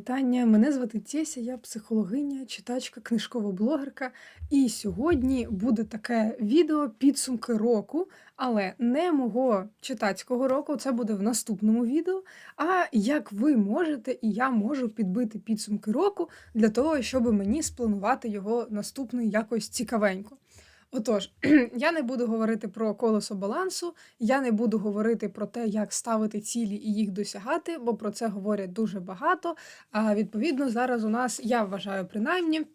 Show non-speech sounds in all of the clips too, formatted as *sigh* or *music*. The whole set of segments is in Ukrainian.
вітання. Мене звати Теся, я психологиня, читачка, книжкова блогерка. І сьогодні буде таке відео підсумки року, але не мого читацького року, це буде в наступному відео. А як ви можете і я можу підбити підсумки року для того, щоб мені спланувати його наступний якось цікавенько. Отож, *clears throat* я не буду говорити про колесо балансу, я не буду говорити про те, як ставити цілі і їх досягати, бо про це говорять дуже багато. А відповідно, зараз у нас, я вважаю, принаймні,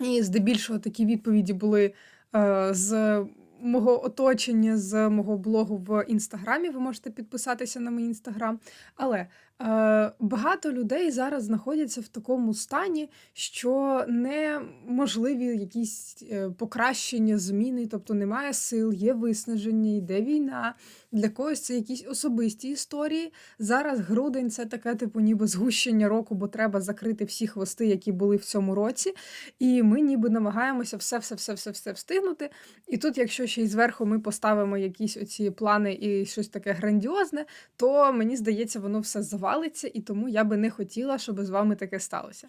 і здебільшого такі відповіді були е, з мого оточення, з мого блогу в інстаграмі. Ви можете підписатися на мій інстаграм. Але е, багато людей зараз знаходяться в такому стані, що неможливі якісь е, покращення, зміни, тобто немає сил, є виснаження, йде війна. Для когось це якісь особисті історії. Зараз грудень це таке, типу, ніби згущення року, бо треба закрити всі хвости, які були в цьому році. І ми ніби намагаємося все-все-все-все-все встигнути. І тут, якщо ще й зверху ми поставимо якісь оці плани і щось таке грандіозне, то мені здається, воно все завалиться, і тому я би не хотіла, щоб з вами таке сталося.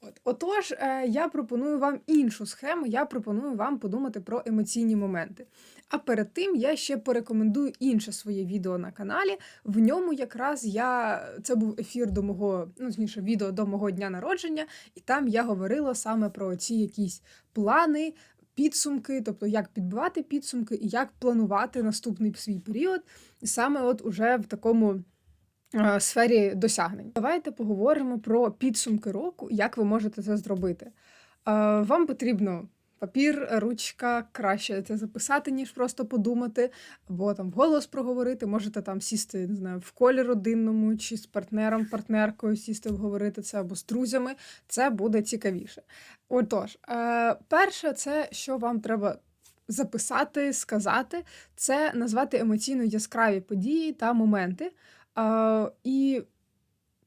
От. Отож, е, я пропоную вам іншу схему, я пропоную вам подумати про емоційні моменти. А перед тим я ще порекомендую інше своє відео на каналі. В ньому якраз я це був ефір до мого, ну точніше, відео до мого дня народження, і там я говорила саме про ці якісь плани, підсумки, тобто як підбивати підсумки і як планувати наступний свій період, саме от уже в такому. Е, Сфері досягнень. Давайте поговоримо про підсумки року, як ви можете це зробити. Е, Вам потрібно папір, ручка, краще це записати, ніж просто подумати, або там вголос проговорити. Можете там сісти, не знаю, в колі родинному чи з партнером, партнеркою сісти, обговорити це або з друзями. Це буде цікавіше. Отож, е, перше, це що вам треба. Записати, сказати, це назвати емоційно яскраві події та моменти. Е, і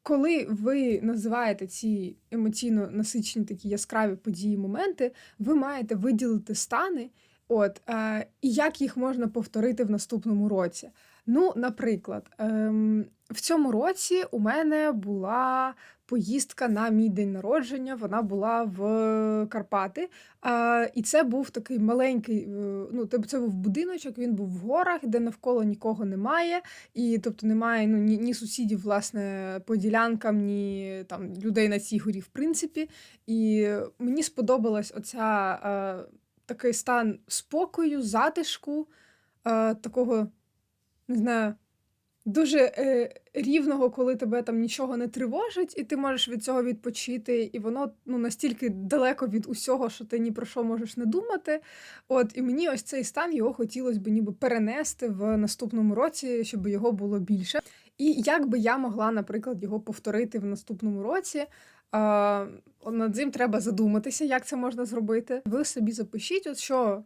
коли ви називаєте ці емоційно насичені такі яскраві події, моменти, ви маєте виділити стани, от, а, і як їх можна повторити в наступному році. Ну, наприклад, ем, в цьому році у мене була поїздка на мій день народження, вона була в Карпати. А, і це був такий маленький, е, ну, це був будиночок, він був в горах, де навколо нікого немає. І тобто немає ну, ні, ні сусідів, власне, по ділянкам, ні там людей на цій горі, в принципі. І мені сподобалась оця е, такий стан спокою, затишку, е, такого, не знаю. Дуже е, рівного, коли тебе там нічого не тривожить, і ти можеш від цього відпочити, і воно ну настільки далеко від усього, що ти ні про що можеш не думати. От і мені ось цей стан його хотілося б ніби перенести в наступному році, щоб його було більше. І як би я могла, наприклад, його повторити в наступному році. А, над цим треба задуматися, як це можна зробити. Ви собі запишіть, от що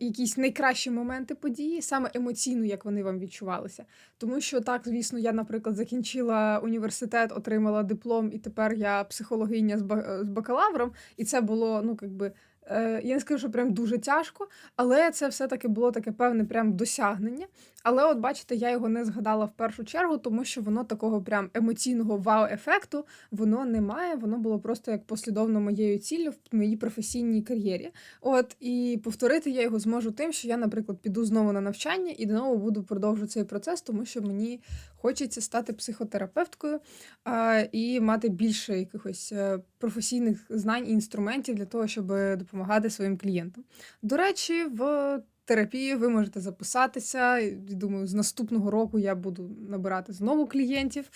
якісь найкращі моменти події, саме емоційно, як вони вам відчувалися. Тому що так, звісно, я, наприклад, закінчила університет, отримала диплом, і тепер я психологиня з ба- бакалавром, і це було, ну, якби. Е, Я не скажу, що прям дуже тяжко, але це все-таки було таке певне прям досягнення. Але, от бачите, я його не згадала в першу чергу, тому що воно такого прям емоційного вау-ефекту воно не має. Воно було просто як послідовно моєю ціллю в моїй професійній кар'єрі. От і повторити я його зможу тим, що я, наприклад, піду знову на навчання і знову буду продовжувати цей процес, тому що мені хочеться стати психотерапевткою а, і мати більше якихось е, професійних знань і інструментів для того, щоб допомагати своїм клієнтам. До речі, в терапію ви можете записатися. Думаю, з наступного року я буду набирати знову клієнтів.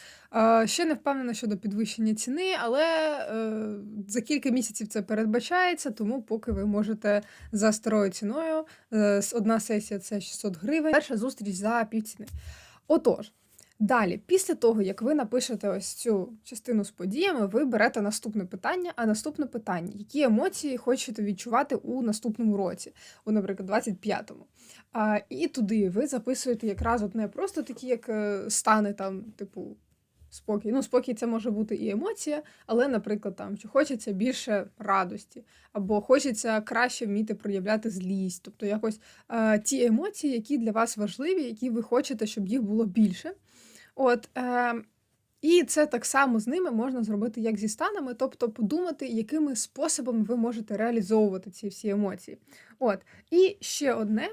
Ще не впевнена щодо підвищення ціни, але е, за кілька місяців це передбачається, тому поки ви можете за старою ціною. е, Одна сесія це 600 гривень, перша зустріч за півціни. Отож. Далі, після того, як ви напишете ось цю частину з подіями, ви берете наступне питання. А наступне питання: які емоції хочете відчувати у наступному році, у, наприклад, 25-му. А, і туди ви записуєте якраз от не просто такі, як е, стани там, типу, спокій. Ну, спокій це може бути і емоція, але, наприклад, там чи хочеться більше радості, або хочеться краще вміти проявляти злість, тобто якось е, ті емоції, які для вас важливі, які ви хочете, щоб їх було більше. От, е, І це так само з ними можна зробити, як зі станами, тобто подумати, якими способами ви можете реалізовувати ці всі емоції. От. І ще одне.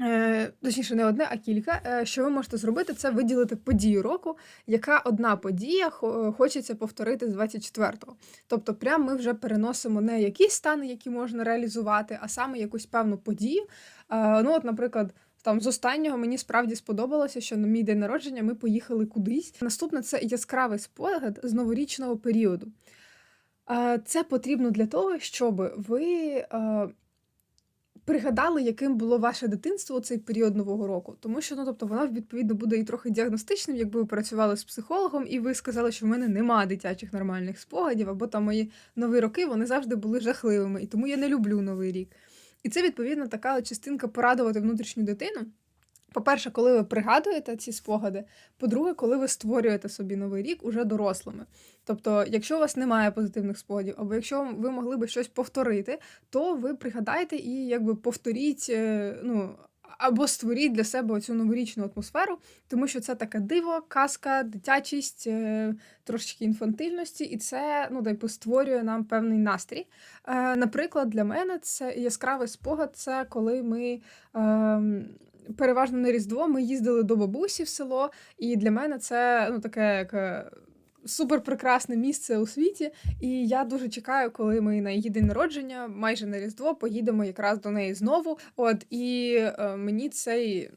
Е, точніше, не одне, а кілька. Е, що ви можете зробити, це виділити подію року, яка одна подія хочеться повторити з 24-го. Тобто, прям ми вже переносимо не якісь стани, які можна реалізувати, а саме якусь певну подію. Е, ну, от, наприклад. Там з останнього мені справді сподобалося, що на мій день народження ми поїхали кудись. Наступне це яскравий спогад з новорічного періоду. Це потрібно для того, щоб ви пригадали, яким було ваше дитинство у цей період нового року. Тому що ну, тобто, воно відповідно буде і трохи діагностичним, якби ви працювали з психологом, і ви сказали, що в мене нема дитячих нормальних спогадів, або там мої нові роки вони завжди були жахливими, і тому я не люблю новий рік. І це відповідно така частинка порадувати внутрішню дитину. По-перше, коли ви пригадуєте ці спогади, по-друге, коли ви створюєте собі новий рік уже дорослими. Тобто, якщо у вас немає позитивних спогадів, або якщо ви могли би щось повторити, то ви пригадаєте і якби повторіть, е, ну. Або створіть для себе цю новорічну атмосферу, тому що це таке диво, казка, дитячість, е, трошечки інфантильності, і це ну, типу, створює нам певний настрій. Е, наприклад, для мене це яскравий спогад це коли ми. Ем, переважно на Різдво ми їздили до бабусі в село, і для мене це ну таке як. Супер прекрасне місце у світі, і я дуже чекаю, коли ми на її день народження, майже на Різдво, поїдемо якраз до неї знову. От і е, мені цей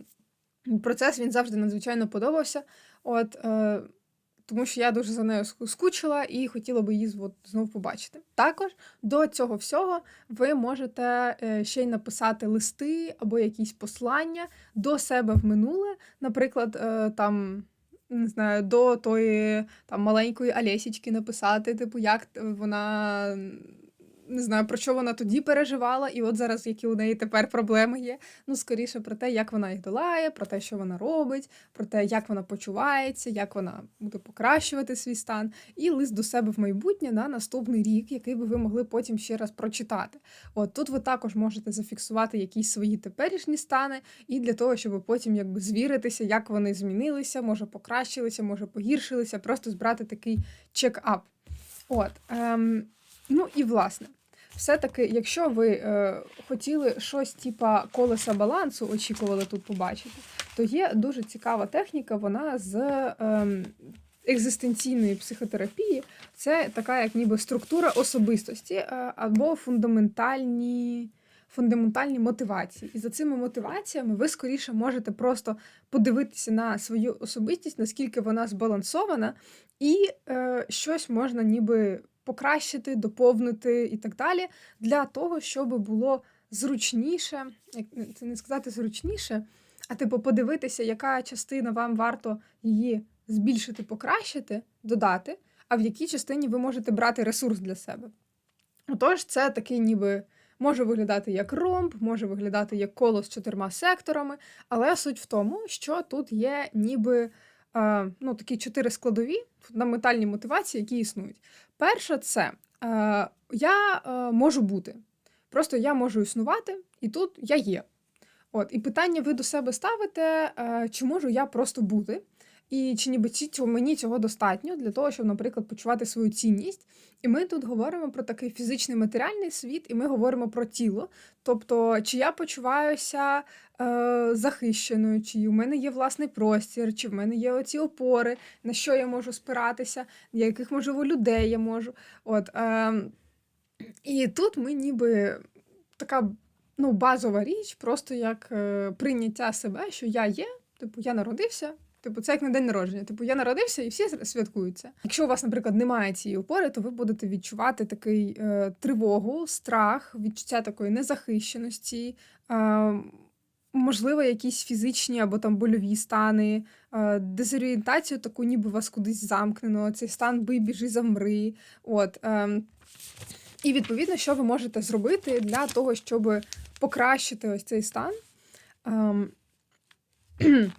процес він завжди надзвичайно подобався. От е, тому що я дуже за нею скучила і хотіла би її знову побачити. Також до цього всього ви можете е, ще й написати листи або якісь послання до себе в минуле, наприклад, е, там. Не знаю, до тої там маленької Алєсічки написати, типу, як вона не знаю, про що вона тоді переживала, і от зараз, які у неї тепер проблеми є. Ну, скоріше про те, як вона їх долає, про те, що вона робить, про те, як вона почувається, як вона буде покращувати свій стан, і лист до себе в майбутнє на наступний рік, який би ви могли потім ще раз прочитати. От тут ви також можете зафіксувати якісь свої теперішні стани, і для того, щоб потім якби звіритися, як вони змінилися, може покращилися, може погіршилися, просто збрати такий чек-ап. От. Ем, Ну і власне, все-таки, якщо ви е, хотіли щось типа колеса балансу, очікували тут побачити, то є дуже цікава техніка, вона з е, екзистенційної психотерапії. Це така, як ніби структура особистості е, або фундаментальні. Фундаментальні мотивації. І за цими мотиваціями ви скоріше можете просто подивитися на свою особистість, наскільки вона збалансована, і е, щось можна ніби покращити, доповнити і так далі, для того, щоб було зручніше, це не сказати зручніше, а типу подивитися, яка частина вам варто її збільшити, покращити, додати, а в якій частині ви можете брати ресурс для себе. Отож, це такий ніби. Може виглядати як ромб, може виглядати як коло з чотирма секторами, але суть в тому, що тут є ніби ну, такі чотири складові фундаментальні мотивації, які існують. Перша це е, я е, можу бути. Просто я можу існувати, і тут я є. От, І питання ви до себе ставите, е, чи можу я просто бути? І чи ніби мені цього достатньо для того, щоб, наприклад, почувати свою цінність. І ми тут говоримо про такий фізичний матеріальний світ, і ми говоримо про тіло. Тобто, чи я почуваюся е, захищеною, чи у мене є власний простір, чи в мене є оці опори, на що я можу спиратися, яких, можливо, людей я можу. От, е, І тут ми ніби така ну, базова річ, просто як е, прийняття себе, що я є, типу, я народився. Типу, це як на день народження. Типу, я народився і всі святкуються. Якщо у вас, наприклад, немає цієї опори, то ви будете відчувати такий е, тривогу, страх, відчуття такої незахищеності, е, можливо, якісь фізичні або там больові стани, е, дезорієнтацію, таку, ніби вас кудись замкнено, цей стан бий, біжи, замри. От, е, І відповідно, що ви можете зробити для того, щоб покращити ось цей стан. *clears throat* Е,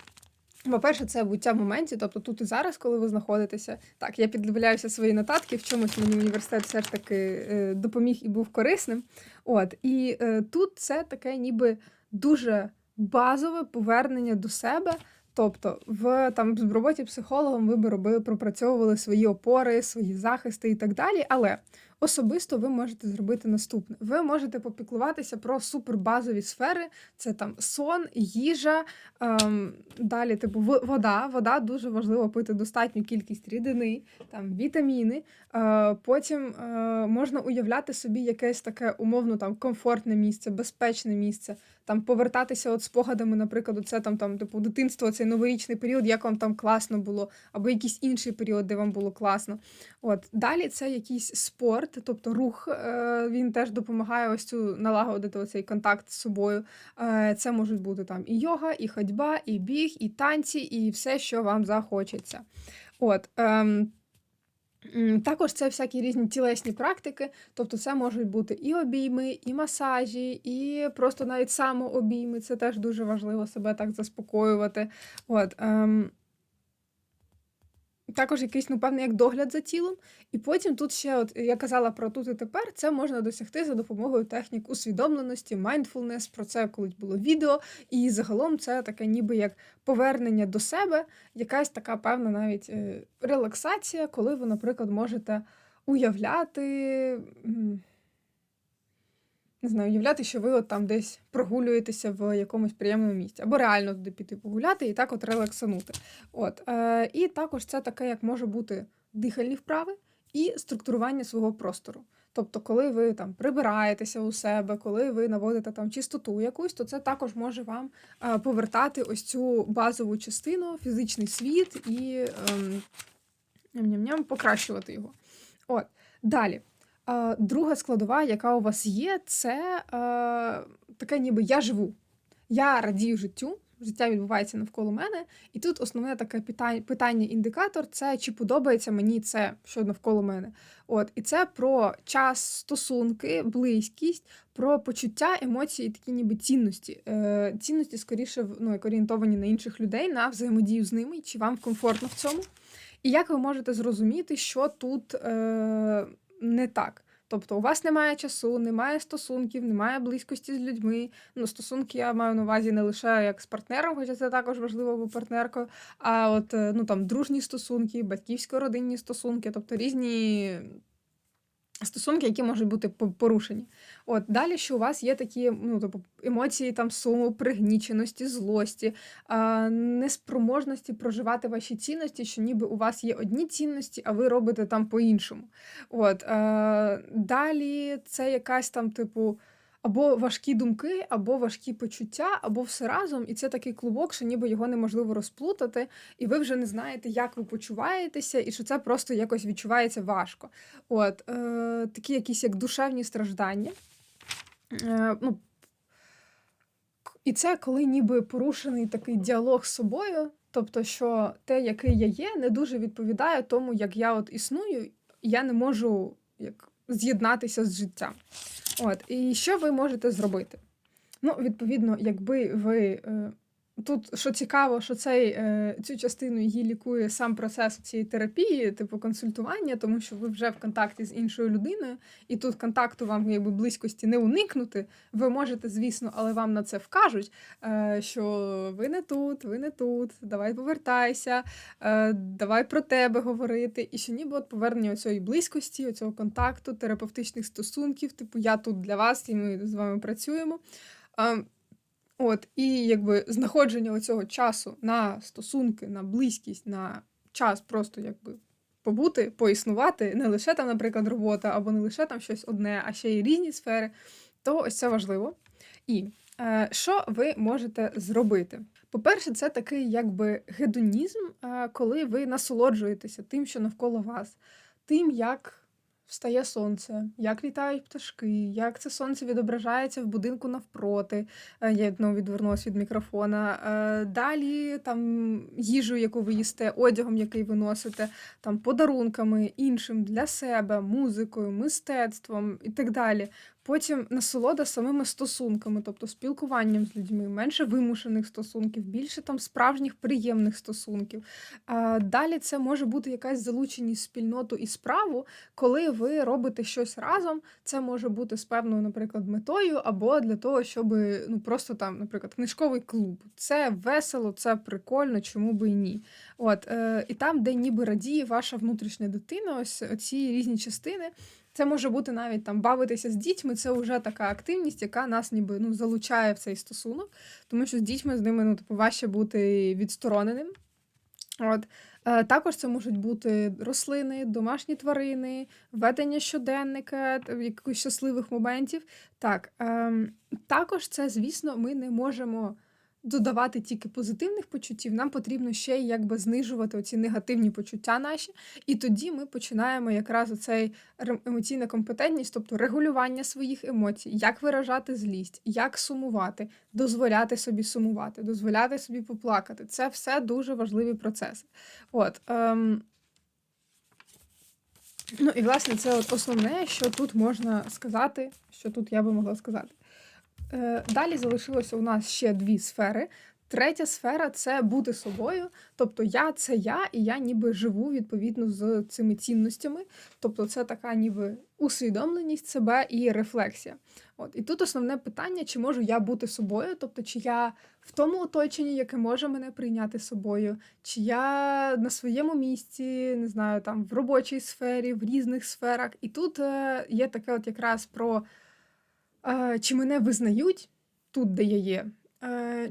По-перше, це буття в моменті, тобто тут і зараз, коли ви знаходитеся. Так, я піддивляюся свої нотатки, в чомусь мені університет все ж таки е, допоміг і був корисним. От, І е, тут це таке ніби дуже базове повернення до себе, Тобто, в там в роботі психологом ви би робили, пропрацьовували свої опори, свої захисти і так далі. Але особисто ви можете зробити наступне: ви можете попіклуватися про супербазові сфери: це там сон, їжа, ем, далі, типу, вода. Вода дуже важливо пити достатню кількість рідини, там вітаміни. Е, потім е, можна уявляти собі якесь таке умовно там комфортне місце, безпечне місце там повертатися от спогадами, наприклад, це там, там, типу, дитинство, цей новорічний період, як вам там класно було, або якийсь інший період, де вам було класно. От далі це якийсь спорт, тобто рух, е, він теж допомагає ось цю налагодити оцей контакт з собою. Е, Це можуть бути там і йога, і ходьба, і біг, і танці, і все, що вам захочеться. От. Ем, Також це всякі різні тілесні практики, тобто це можуть бути і обійми, і масажі, і просто навіть самообійми. Це теж дуже важливо себе так заспокоювати. От, ем, також якийсь, ну, певний, як догляд за тілом. І потім тут ще, от я казала про тут і тепер, це можна досягти за допомогою технік усвідомленості, mindfulness, про це колись було відео. І загалом це таке ніби як повернення до себе, якась така певна навіть е, релаксація, коли ви, наприклад, можете уявляти. Не знаю, уявляти, що ви от там десь прогулюєтеся в якомусь приємному місці, або реально туди піти погуляти і так от релаксанути. От, е, і також це таке, як може бути дихальні вправи і структурування свого простору. Тобто, коли ви там прибираєтеся у себе, коли ви наводите там чистоту якусь, то це також може вам е, повертати ось цю базову частину, фізичний світ і ем, ням-ням-ням, покращувати його. От, далі. Друга складова, яка у вас є, це е, таке, ніби я живу. Я радію життю, життя відбувається навколо мене. І тут основне таке питання, питання-індикатор це чи подобається мені це, що навколо мене. От, І це про час, стосунки, близькість, про почуття, емоції, такі ніби цінності. Е, Цінності скоріше ну, як орієнтовані на інших людей, на взаємодію з ними, чи вам комфортно в цьому. І як ви можете зрозуміти, що тут е, не так? Тобто у вас немає часу, немає стосунків, немає близькості з людьми. Ну, стосунки я маю на увазі не лише як з партнером, хоча це також важливо, бо партнеркою, а от е, ну там дружні стосунки, батьківсько-родинні стосунки, тобто різні стосунки, які можуть бути порушені. От далі, що у вас є такі ну, тобто, емоції там суму, пригніченості, злості, а, неспроможності проживати ваші цінності, що ніби у вас є одні цінності, а ви робите там по-іншому. От, е, далі це якась там, типу. Або важкі думки, або важкі почуття, або все разом, і це такий клубок, що ніби його неможливо розплутати, і ви вже не знаєте, як ви почуваєтеся, і що це просто якось відчувається важко. От е, такі якісь як душевні страждання. Е, ну, і це коли ніби порушений такий діалог з собою, тобто, що те, який я є, не дуже відповідає тому, як я от існую, я не можу як з'єднатися з життям. От, і що ви можете зробити? Ну, відповідно, якби ви. Е, тут що цікаво, що цей, е, цю частину її лікує сам процес цієї терапії, типу консультування, тому що ви вже в контакті з іншою людиною, і тут контакту вам якби близькості не уникнути. Ви можете, звісно, але вам на це вкажуть, е, що ви не тут, ви не тут, давай повертайся, е, давай про тебе говорити. І що ніби от повернення цієї близькості, цього контакту, терапевтичних стосунків, типу я тут для вас, і ми з вами працюємо. От, і якби знаходження цього часу на стосунки, на близькість, на час просто якби побути, поіснувати, не лише там, наприклад, робота, або не лише там щось одне, а ще й різні сфери, то ось це важливо. І е, що ви можете зробити? По-перше, це такий якби гедонізм, е, коли ви насолоджуєтеся тим, що навколо вас, тим, як встає сонце, як літають пташки, як це сонце відображається в будинку навпроти. Е, Я ну, відвернулася від мікрофона. Е, Далі там їжу, яку ви їсте, одягом, який ви носите, там подарунками іншим для себе, музикою, мистецтвом і так далі. Потім насолода самими стосунками, тобто спілкуванням з людьми, менше вимушених стосунків, більше там справжніх приємних стосунків. Далі це може бути якась залученість спільноту і справу, коли ви робите щось разом. Це може бути з певною, наприклад, метою, або для того, щоб ну просто там, наприклад, книжковий клуб. Це весело, це прикольно, чому би і ні. От е, і там, де ніби радіє ваша внутрішня дитина, ось ці різні частини. Це може бути навіть там бавитися з дітьми, це вже така активність, яка нас ніби ну, залучає в цей стосунок, тому що з дітьми з ними ну, типу, важче бути відстороненим. От. Е, також це можуть бути рослини, домашні тварини, ведення щоденника, якихось щасливих моментів. Так, ем, також це, звісно, ми не можемо додавати тільки позитивних почуттів, нам потрібно ще й якби знижувати оці негативні почуття наші. І тоді ми починаємо якраз оцей емоційна компетентність, тобто регулювання своїх емоцій, як виражати злість, як сумувати, дозволяти собі сумувати, дозволяти собі поплакати. Це все дуже важливі процеси. От. Ем... Ну і власне це от основне, що тут можна сказати, що тут я би могла сказати. Е, далі залишилося у нас ще дві сфери. Третя сфера це бути собою. Тобто я це я, і я ніби живу відповідно з цими цінностями. Тобто, це така ніби усвідомленість себе і рефлексія. От І тут основне питання: чи можу я бути собою, тобто, чи я в тому оточенні, яке може мене прийняти собою, чи я на своєму місці, не знаю, там в робочій сфері, в різних сферах. І тут е, є таке, от якраз про. Чи мене визнають тут, де я є,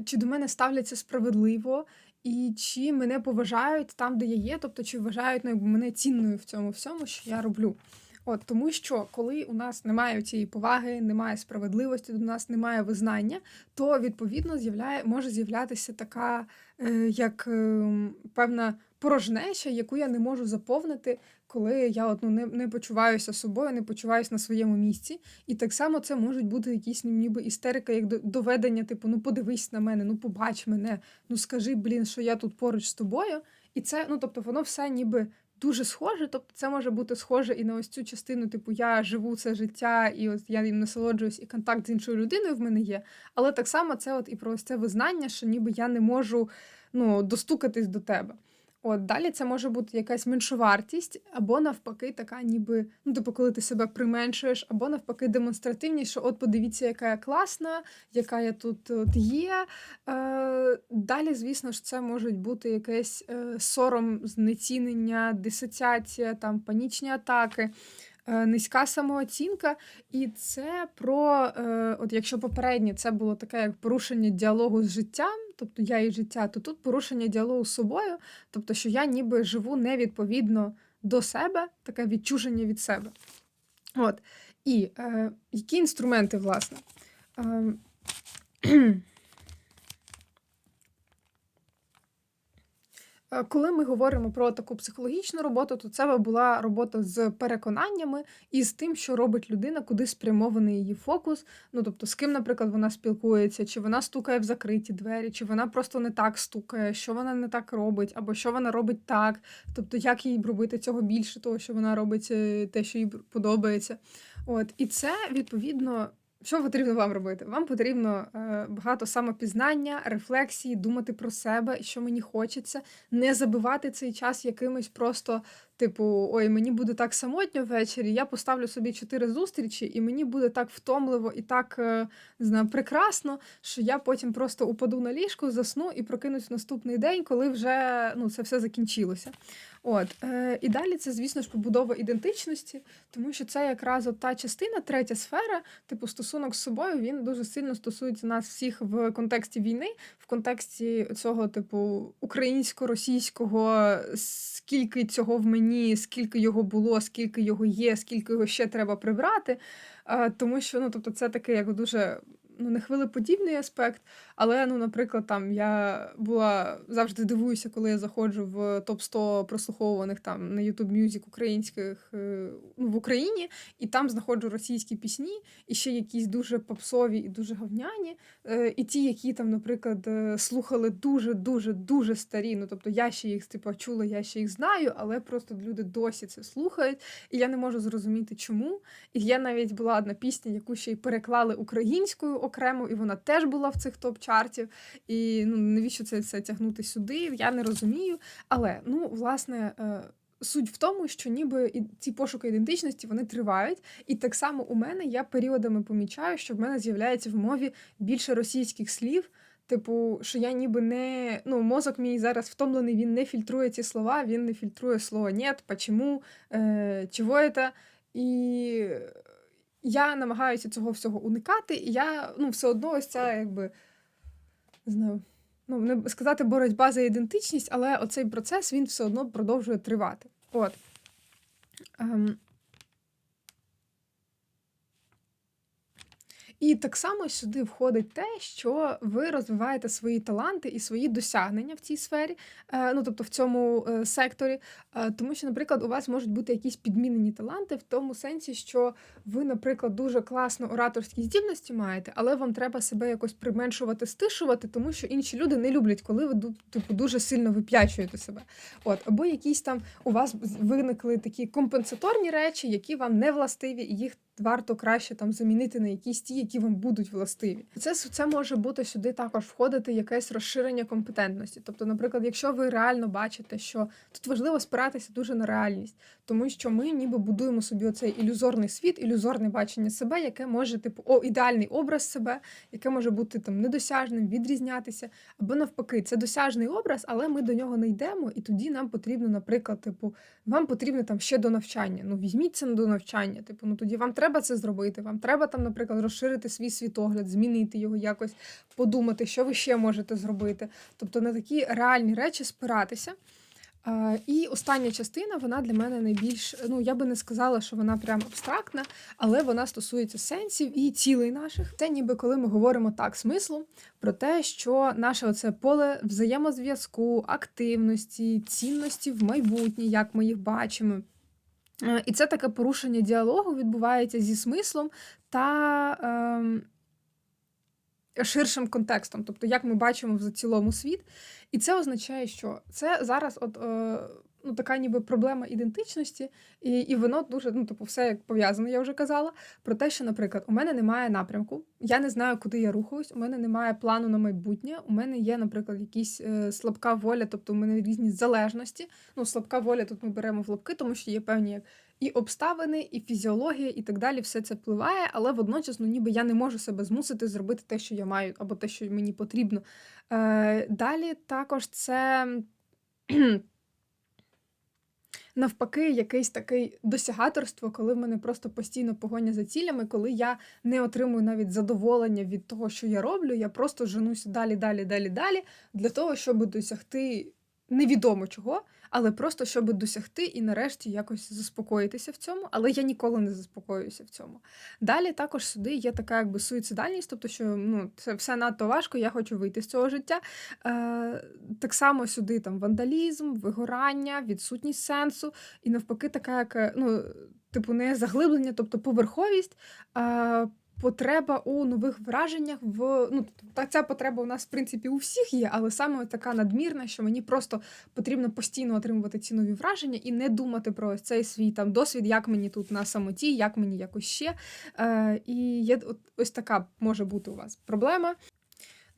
чи до мене ставляться справедливо, і чи мене поважають там, де я є, тобто чи вважають ну, мене цінною в цьому всьому, що я роблю. От Тому що коли у нас немає цієї поваги, немає справедливості, до нас немає визнання, то відповідно з'являє, може з'являтися така, е, як е, певна порожнеча, яку я не можу заповнити, коли я от, ну, не не почуваюся собою, не почуваюся на своєму місці. І так само це можуть бути якісь ну, ніби істерика, як доведення, типу, ну подивись на мене, ну побач мене, ну скажи, блін, що я тут поруч з тобою. І це, ну тобто, воно все ніби. Дуже схоже, тобто це може бути схоже і на ось цю частину, типу, я живу це життя, і от я їм насолоджуюсь, і контакт з іншою людиною в мене є. Але так само це от і про ось це визнання, що ніби я не можу ну, достукатись до тебе. От далі це може бути якась меншовартість, або навпаки, така, ніби, ну, типу, коли ти себе применшуєш, або навпаки, демонстративність, що от подивіться, яка я класна, яка я тут от є. Е, Далі, звісно ж, це можуть бути якесь е, сором, знецінення, дисоціація, там панічні атаки. Е, низька самооцінка, і це про, е, от якщо попереднє це було таке як порушення діалогу з життям, тобто я і життя, то тут порушення діалогу з собою, тобто, що я ніби живу невідповідно до себе, таке відчуження від себе. От. І е, які інструменти, власне? *clears throat* Е, коли ми говоримо про таку психологічну роботу, то це була робота з переконаннями і з тим, що робить людина, куди спрямований її фокус. Ну тобто, з ким, наприклад, вона спілкується, чи вона стукає в закриті двері, чи вона просто не так стукає, що вона не так робить, або що вона робить так. Тобто, як їй робити цього більше, того, що вона робить е, те, що їй подобається. От і це відповідно що потрібно вам робити? Вам потрібно е, багато самопізнання, рефлексії, думати про себе, що мені хочеться, не забивати цей час якимись просто Типу, ой, мені буде так самотньо ввечері, я поставлю собі чотири зустрічі, і мені буде так втомливо і так е, не знаю, прекрасно, що я потім просто упаду на ліжку, засну і прокинусь наступний день, коли вже ну, це все закінчилося. От е, І далі це, звісно ж, побудова ідентичності, тому що це якраз от та частина, третя сфера, типу стосунок з собою, він дуже сильно стосується нас всіх в контексті війни, в контексті цього, типу, українсько-російського, скільки цього в мені мені, скільки його було, скільки його є, скільки його ще треба прибрати. Тому що ну, тобто, це таке як дуже ну, не хвилеподібний аспект, але, ну, наприклад, там я була завжди дивуюся, коли я заходжу в топ 100 прослуховуваних там на YouTube Music українських е, ну, в Україні, і там знаходжу російські пісні, і ще якісь дуже попсові і дуже говняні. Е, І ті, які там, наприклад, е, слухали дуже, дуже, дуже старі. Ну тобто я ще їх типу, чула, я ще їх знаю, але просто люди досі це слухають, і я не можу зрозуміти, чому. І є навіть була одна пісня, яку ще й переклали українською окремо, і вона теж була в цих топ-чартів. І ну навіщо це все тягнути сюди? Я не розумію. Але ну, власне. е, Суть в тому, що ніби і ці пошуки ідентичності вони тривають, і так само у мене я періодами помічаю, що в мене з'являється в мові більше російських слів. Типу, що я ніби не ну, мозок мій зараз втомлений, він не фільтрує ці слова, він не фільтрує слово «нет», «почему», е, «чого это?» І я намагаюся цього всього уникати, і я ну, все одно ось ця, якби не знаю, ну не сказати боротьба за ідентичність, але оцей процес він все одно продовжує тривати. От. Ем. І так само сюди входить те, що ви розвиваєте свої таланти і свої досягнення в цій сфері, е, ну тобто в цьому е, секторі. Е, тому що, наприклад, у вас можуть бути якісь підмінені таланти в тому сенсі, що ви, наприклад, дуже класно ораторські здібності маєте, але вам треба себе якось применшувати, стишувати, тому що інші люди не люблять, коли ви типу дуже сильно вип'ячуєте себе. От або якісь там у вас виникли такі компенсаторні речі, які вам не властиві, і їх варто краще там замінити на якісь ті, які вам будуть властиві. Це це може бути сюди також входити якесь розширення компетентності. Тобто, наприклад, якщо ви реально бачите, що тут важливо спиратися дуже на реальність, тому що ми ніби будуємо собі оцей ілюзорний світ, ілюзорне бачення себе, яке може типу о, ідеальний образ себе, яке може бути там недосяжним, відрізнятися, або навпаки, це досяжний образ, але ми до нього не йдемо, і тоді нам потрібно, наприклад, типу, вам потрібно там ще до навчання. Ну візьміть це до навчання. Типу, ну тоді вам треба це зробити. Вам треба там, наприклад, розширити свій світогляд, змінити його якось, подумати, що ви ще можете зробити. Тобто на такі реальні речі спиратися. І остання частина, вона для мене найбільш, ну я би не сказала, що вона прям абстрактна, але вона стосується сенсів і цілей наших. Це ніби коли ми говоримо так смислу про те, що наше оце поле взаємозв'язку, активності, цінності в майбутнє, як ми їх бачимо. І це таке порушення діалогу відбувається зі смислом та. Е, ширшим контекстом, тобто як ми бачимо в цілому світ. І це означає, що це зараз от. Е, ну, така ніби проблема ідентичності, і і воно дуже ну, типу, все як пов'язано, я вже казала. Про те, що, наприклад, у мене немає напрямку, я не знаю, куди я рухаюсь, у мене немає плану на майбутнє. У мене є, наприклад, якісь е, слабка воля, тобто у мене різні залежності. Ну, слабка воля тут ми беремо в лапки, тому що є певні як і обставини, і фізіологія, і так далі, все це впливає, але водночас, ну ніби я не можу себе змусити зробити те, що я маю, або те, що мені потрібно. Е, Далі також це. Навпаки, якийсь такий досягаторство, коли в мене просто постійно погоня за цілями, коли я не отримую навіть задоволення від того, що я роблю, я просто женуся далі, далі, далі, далі, для того, щоб досягти невідомо чого, але просто щоб досягти і нарешті якось заспокоїтися в цьому. Але я ніколи не заспокоююся в цьому. Далі також сюди є така якби суїцидальність, тобто, що ну, це все надто важко, я хочу вийти з цього життя. Е, Так само сюди там вандалізм, вигорання, відсутність сенсу, і навпаки, така як ну, типу не заглиблення, тобто поверховість. Е, потреба у нових враженнях в ну та ця потреба у нас в принципі у всіх є, але саме така надмірна, що мені просто потрібно постійно отримувати ці нові враження і не думати про цей свій там досвід, як мені тут на самоті, як мені якось ще. Е, І є от ось така може бути у вас проблема.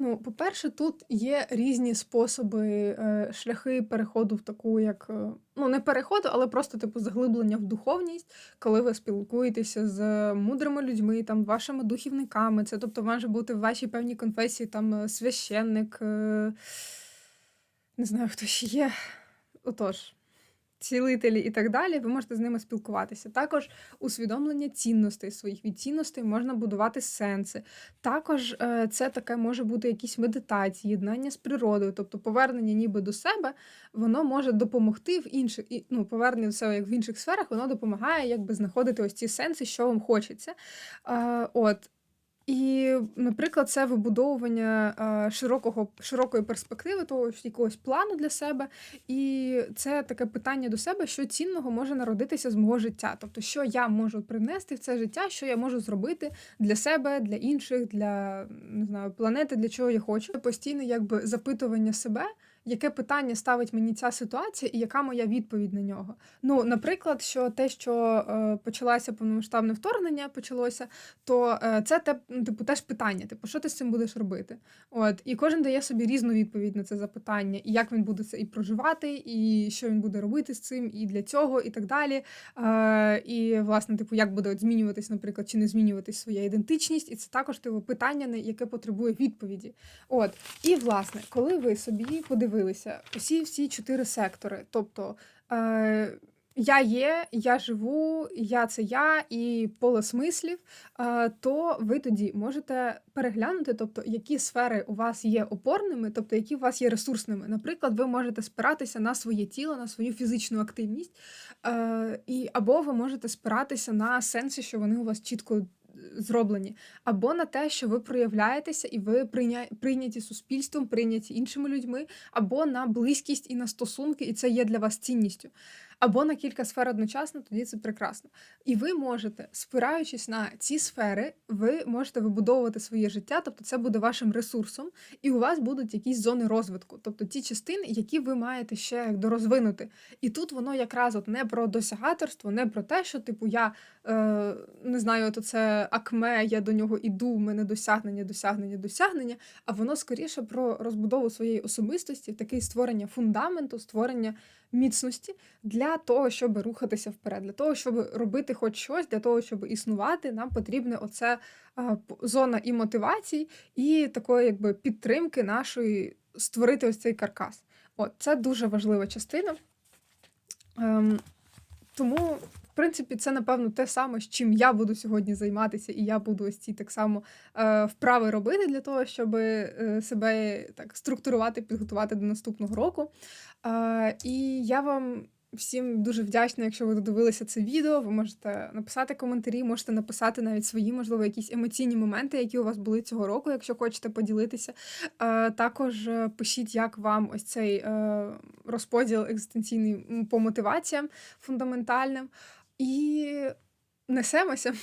Ну, по-перше, тут є різні способи, е, шляхи переходу в таку, як е, ну не переходу, але просто типу заглиблення в духовність, коли ви спілкуєтеся з мудрими людьми, там вашими духівниками. Це тобто може бути в вашій певній конфесії там е, священник, не знаю, хто ще є. Отож цілителі і так далі, ви можете з ними спілкуватися. Також усвідомлення цінностей своїх від цінностей можна будувати сенси. Також е, це таке може бути якісь медитації, єднання з природою, тобто повернення ніби до себе, воно може допомогти в інших, ну, повернення до себе як в інших сферах, воно допомагає якби знаходити ось ці сенси, що вам хочеться. Е, от. І, наприклад, це вибудовування е, широкого, широкої перспективи, того якогось плану для себе. І це таке питання до себе, що цінного може народитися з мого життя. Тобто, що я можу привнести в це життя, що я можу зробити для себе, для інших, для не знаю, планети, для чого я хочу. Постійне якби запитування себе. Яке питання ставить мені ця ситуація, і яка моя відповідь на нього? Ну, наприклад, що те, що е, почалося повномасштабне вторгнення, почалося, то е, це те, типу, теж питання: типу, що ти з цим будеш робити? От і кожен дає собі різну відповідь на це запитання, і як він буде це і проживати, і що він буде робити з цим, і для цього, і так далі. Е, і власне, типу, як буде от змінюватись, наприклад, чи не змінюватись своя ідентичність, і це також типу, питання, яке потребує відповіді. От і власне, коли ви собі подивилися усі всі чотири сектори, тобто. Е, я є, я живу, я це я і поле смислів, е, то ви тоді можете переглянути, тобто які сфери у вас є опорними, тобто які у вас є ресурсними. Наприклад, ви можете спиратися на своє тіло, на свою фізичну активність, е, і або ви можете спиратися на сенси, що вони у вас чітко зроблені, або на те, що ви проявляєтеся і ви прийня... прийняті суспільством, прийняті іншими людьми, або на близькість і на стосунки, і це є для вас цінністю. Або на кілька сфер одночасно, тоді це прекрасно. І ви можете, спираючись на ці сфери, ви можете вибудовувати своє життя, тобто це буде вашим ресурсом, і у вас будуть якісь зони розвитку, тобто ті частини, які ви маєте ще дорозвинути. І тут воно якраз от не про досягаторство, не про те, що типу я е, не знаю, то це акме, я до нього іду, в мене досягнення, досягнення, досягнення. А воно скоріше про розбудову своєї особистості, таке створення фундаменту, створення міцності для того, щоб рухатися вперед, для того, щоб робити хоч щось, для того, щоб існувати, нам потрібна оце а, зона і мотивації, і такої якби підтримки нашої створити ось цей каркас. От це дуже важлива частина. Ем, Тому в принципі, це, напевно, те саме, з чим я буду сьогодні займатися, і я буду ось ці так само е, вправи робити для того, щоб е, себе так структурувати, підготувати до наступного року. Е, і я вам. Всім дуже вдячна, якщо ви додивилися це відео. Ви можете написати коментарі, можете написати навіть свої, можливо, якісь емоційні моменти, які у вас були цього року, якщо хочете поділитися. Е, також е, пишіть, як вам ось цей розподіл екзистенційний по мотиваціям фундаментальним. І несемося.